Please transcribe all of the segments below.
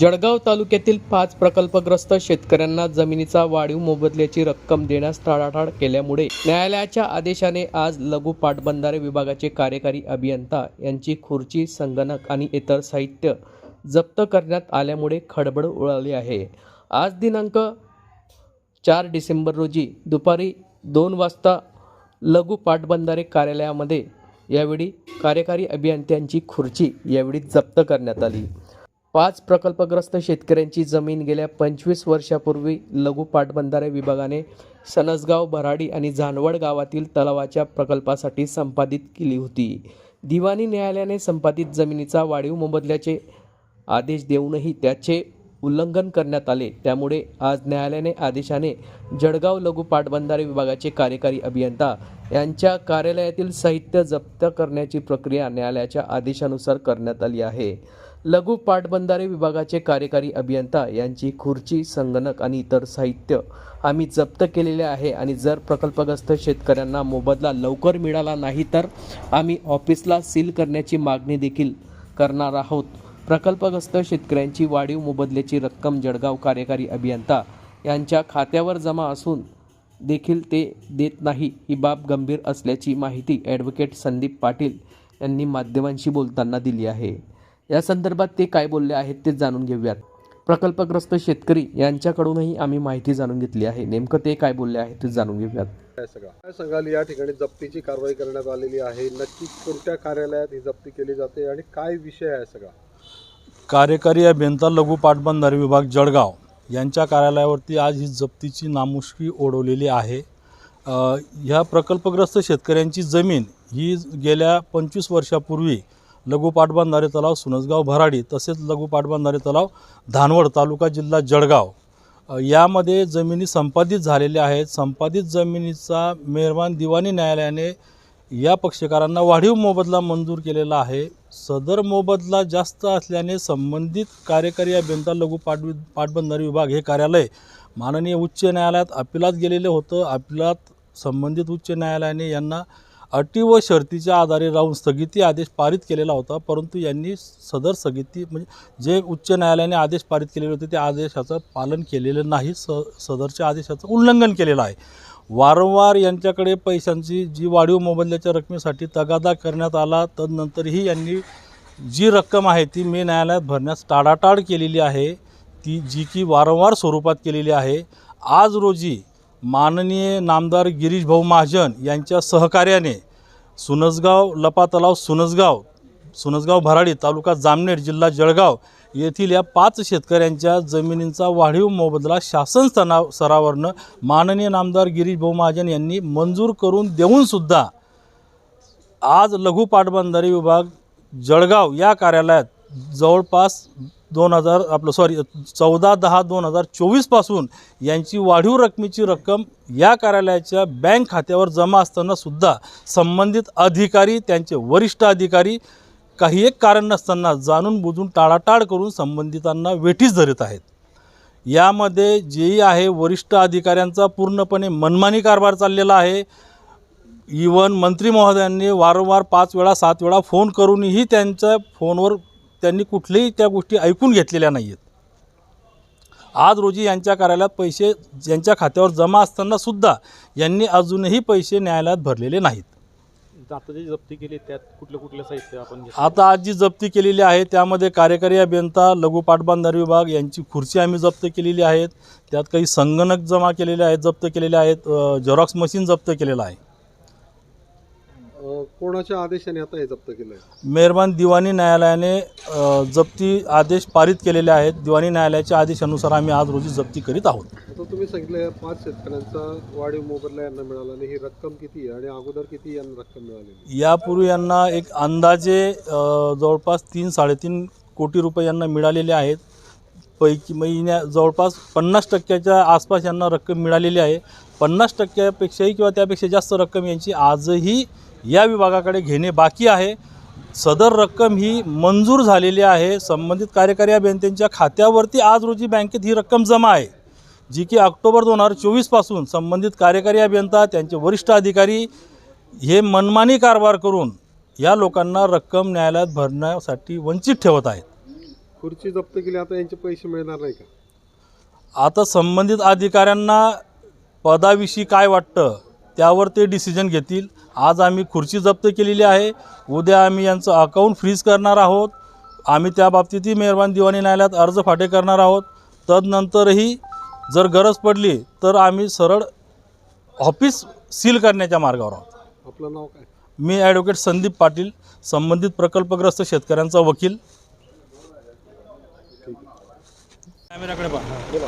जळगाव तालुक्यातील पाच प्रकल्पग्रस्त शेतकऱ्यांना जमिनीचा वाढीव मोबदल्याची रक्कम देण्यास टाळाटाळ केल्यामुळे न्यायालयाच्या आदेशाने आज लघु पाटबंधारे विभागाचे कार्यकारी अभियंता यांची खुर्ची संगणक आणि इतर साहित्य जप्त करण्यात आल्यामुळे खडबड उडाली आहे. आज दिनांक चार डिसेंबर रोजी दुपारी दोन वाजता लघु पाटबंधारे कार्यालयामध्ये यावेळी कार्यकारी अभियंत्यांची खुर्ची यावेळी जप्त करण्यात आली. पाच प्रकल्पग्रस्त शेतकऱ्यांची जमीन गेल्या पंचवीस वर्षापूर्वी लघु पाटबंधारे विभागाने सनसगाव भराडी आणि जानवड गावातील तलावाच्या प्रकल्पासाठी संपादित केली होती. दिवाणी न्यायालयाने संपादित जमिनीचा वाढीव मोबदल्याचे आदेश देऊनही त्याचे उल्लंघन करण्यात आले. त्यामुळे आज न्यायालयाने आदेशाने जळगाव लघु पाटबंधारे विभागाचे कार्यकारी अभियंता यांच्या कार्यालयातील साहित्य जप्त करण्याची प्रक्रिया न्यायालयाच्या आदेशानुसार करण्यात आली आहे. लघु पाटबंधारे विभागाचे कार्यकारी अभियंता यांची खुर्ची संगणक आणि इतर साहित्य आम्ही जप्त केलेले आहे आणि जर प्रकल्पग्रस्त शेतकऱ्यांना मोबदला लवकर मिळाला नाही तर आम्ही ऑफिसला सील करण्याची मागणी देखील करणार आहोत. प्रकल्पग्रस्त शेतकऱ्यांची वाढीव मोबदल्याची रक्कम जळगाव कार्यकारी अभियंता यांच्या खात्यावर जमा असून देखील ते देत नाही ही बाब गंभीर असल्याची माहिती ॲडव्होकेट संदीप पाटील यांनी माध्यमांशी बोलताना दिली आहे. या संदर्भात ते काय बोलले आहेत ते जाणून घेऊयात. प्रकल्पग्रस्त शेतकरी यांच्याकडूनही आम्ही माहिती जाणून घेतली आहे. नेमकं ते काय बोलले आहेत ते जाणून घेऊयात. काय सगळं? काय सांगाल? या ठिकाणी जप्तीची कारवाई करण्यात आलेली आहे. नक्की कोणत्या कार्यालयात ही जप्ती केली जाते आणि काय विषय आहे सगळा? कार्यकारी अभियंता लघु पाटबंधारे विभाग जळगाव यांच्या कार्यालयावरती आज ही जप्तीची नामुष्की ओढवलेली आहे. अ, ह्या प्रकल्पग्रस्त शेतकऱ्यांची जमीन ही गेल्या पंचवीस वर्षापूर्वी लघु पाटबंधारे तलाव सुनसगाव भराडी तसेच लघु पाटबंधारे तलाव धानवड तालुका जिल्हा जळगाव. यामध्ये जमिनी संपादित झालेल्या आहेत. संपादित जमिनीचा मेहरबान दिवाणी न्यायालयाने या पक्षकारांना वाढीव मोबदला मंजूर केलेला आहे. सदर मोबदला जास्त असल्याने संबंधित कार्यकारी अभियंता लघु पाट पाटबंधारे विभाग हे कार्यालय माननीय उच्च न्यायालयात अपिलात गेलेले होतं. अपिलात संबंधित उच्च न्यायालयाने यांना अटी व शर्तीच्या आधारे राहून स्थगिती आदेश पारित केलेला होता परंतु यांनी सदर स्थगिती म्हणजे जे उच्च न्यायालयाने आदेश पारित केलेले होते त्या आदेशाचं पालन केलेलं नाही स सदरच्या आदेशाचं उल्लंघन केलेलं आहे. वारंवार यांच्याकडे पैशांची जी वाढीव मोबदल्याच्या रकमेसाठी तगादा करण्यात आला तदनंतरही यांनी जी रक्कम आहे ती मे न्यायालयात भरण्यास टाळाटाळ केलेली आहे. ती जी की वारंवार स्वरूपात केलेली आहे. आज रोजी माननीय नामदार गिरीश भाऊ महाजन यांच्या सहकार्याने सुनसगाव लपा तलाव सुनसगाव सुनसगाव भराडी तालुका जामनेर जिल्हा जळगाव येथील या पाच शेतकऱ्यांच्या जमिनींचा वाढीव मोबदला शासन सना स्तरावरनं माननीय नामदार गिरीश भाऊ महाजन यांनी मंजूर करून देऊनसुद्धा आज लघु पाटबंधारे विभाग जळगाव या कार्यालयात जवळपास दोन हजार आपलं सॉरी चौदा दहा दोन हजार चोवीसपासून यांची वाढीव रकमेची रक्कम या कार्यालयाच्या बँक खात्यावर जमा असतानासुद्धा संबंधित अधिकारी त्यांचे वरिष्ठ अधिकारी काही एक कारण नसताना जाणून बुजून टाळाटाळ करून संबंधितांना वेठीस धरत आहेत. यामध्ये जेही आहे वरिष्ठ अधिकाऱ्यांचा पूर्णपणे मनमानी कारभार चाललेला आहे. इवन मंत्री महोदयांनी वारंवार पाच वेळा सात वेळा फोन करूनही त्यांच्या फोनवर त्यांनी कुठल्याही त्या गोष्टी ऐकून घेतलेल्या नाही आहेत आज रोजी यांच्या कार्यालयात पैसे ज्यांच्या खात्यावर जमा असताना सुद्धा यांनी अजूनही पैसे न्यायालयात भरलेले नाहीत. आता जी जप्ती केली त्यात कुठलं कुठलं साहित्य आपण? आता आज जी जप्ती केलेली आहे त्यामध्ये कार्यकारी अभियंता लघु पाटबंधारे विभाग यांची खुर्ची आम्ही जप्त केलेली आहेत. त्यात काही संगणक जमा केलेले आहेत जप्त केलेले आहेत. झेरॉक्स मशीन जप्त केलेलं आहे. कोणाच्या आदेशाने आता हे जप्त केलं मेहरबान दिवाणी न्यायालयाने अ, जप्ती आदेश पारित केलेले आहेत. दिवाणी न्यायालयाच्या आदेशानुसार आम्ही आज रोजी जप्ती करीत आहोत. आता तुम्ही सांगितलं पाच शेतकऱ्यांचा वाढीव मोबदला यांना मिळाला आणि ही रक्कम किती आहे? आणि अगोदर किती यांना रक्कम मिळालेली यापूर्वी यांना एक अंदाजे अ, जवळपास तीन साडेतीन कोटी रुपये यांना मिळालेले आहेत. पैकी महिन्या जवळपास पन्नास टक्क्याच्या आसपास यांना रक्कम मिळालेली आहे. पन्नास टक्क्यापेक्षाही किंवा त्यापेक्षा जास्त रक्कम यांची आजही या विभागाकडे घेणे बाकी आहे. सदर रक्कम ही मंजूर झालेली आहे. संबंधित कार्यकारी अभियंत्यांच्या खात्यावरती आज रोजी बँकेत ही रक्कम जमा आहे. जी की ऑक्टोबर दोन हजार चोवीसपासून संबंधित कार्यकारी अभियंता त्यांचे वरिष्ठ अधिकारी हे मनमानी कारभार करून या लोकांना रक्कम न्यायालयात भरण्यासाठी वंचित ठेवत आहेत. खुर्ची जप्त केली आता यांचे पैसे मिळणार नाही का? आता संबंधित अधिकाऱ्यांना पदाविषयी काय वाटतं? त्यावर ते डिसिजन घेतील. आज आम्ही खुर्ची जप्त केलेली आहे. उद्या आम्ही यांचं अकाउंट फ्रीज करणार आहोत. आम्ही त्या बाबतीतही मेहरबान दिवाणी न्यायालयात अर्ज फाटे करणार आहोत. तदनंतरही जर गरज पडली तर आम्ही सरळ ऑफिस सील करण्याच्या मार्गावर आहोत. आपलं नाव काय? मी ॲडव्होकेट संदीप पाटील संबंधित प्रकल्पग्रस्त शेतकऱ्यांचा वकील. कॅमेऱ्याकडे पहा. बोला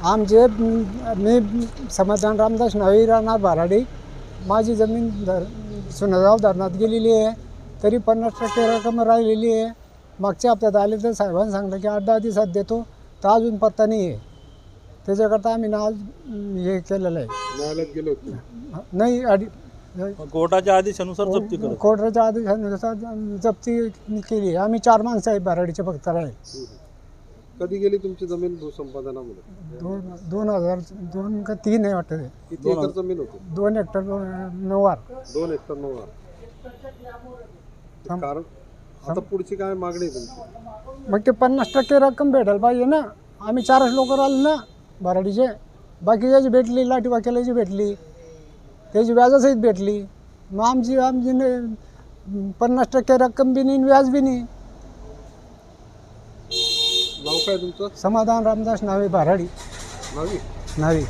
आमचे मी समाधान रामदास नावी राहणार बाराडी माझी जमीन धर सुनगाव धरणात गेलेली आहे. तरी पन्नास टक्के रक्कम राहिलेली आहे. मागच्या हप्त्यात आले तर साहेबांनी सांगलं की आठ दहा दिवसात देतो तर अजून पत्ता नाही आहे. त्याच्याकरता आम्ही ना आज अं, हे केलेलं आहे. न्यायालयात गेले नाही अडी कोर्टाच्या आदेशानुसार जप्ती कोर्टाच्या आदेशानुसार जप्ती केली. आम्ही चार माणसं आहे बाराडीचे फक्त आहे कधी गेली तुमची जमीन भूसंपादनामध्ये? दोन दोन हजार दोन का तीन आहे वाटतं. ते. किती एकर जमीन होती? दोन हेक्टर दोन- नऊवार दोन एकर नऊ थांब. कारण आता पुढची काय मागणी आहे तुमची? मग ते पन्नास टक्के रक्कम भेटायला पाहिजे ना. आम्ही चारच लोक राहिले ना बराडीचे बाकीच्याची भेटली लाठी वाकेल्याची भेटली त्याची व्याजासहित भेटली. मग आमची आमची ने- पन्नास टक्के रक्कम बी नाही आणि व्याज बी नाही. काय तुमचं? समाधान रामदास नावे बाराडी नावी. नावी.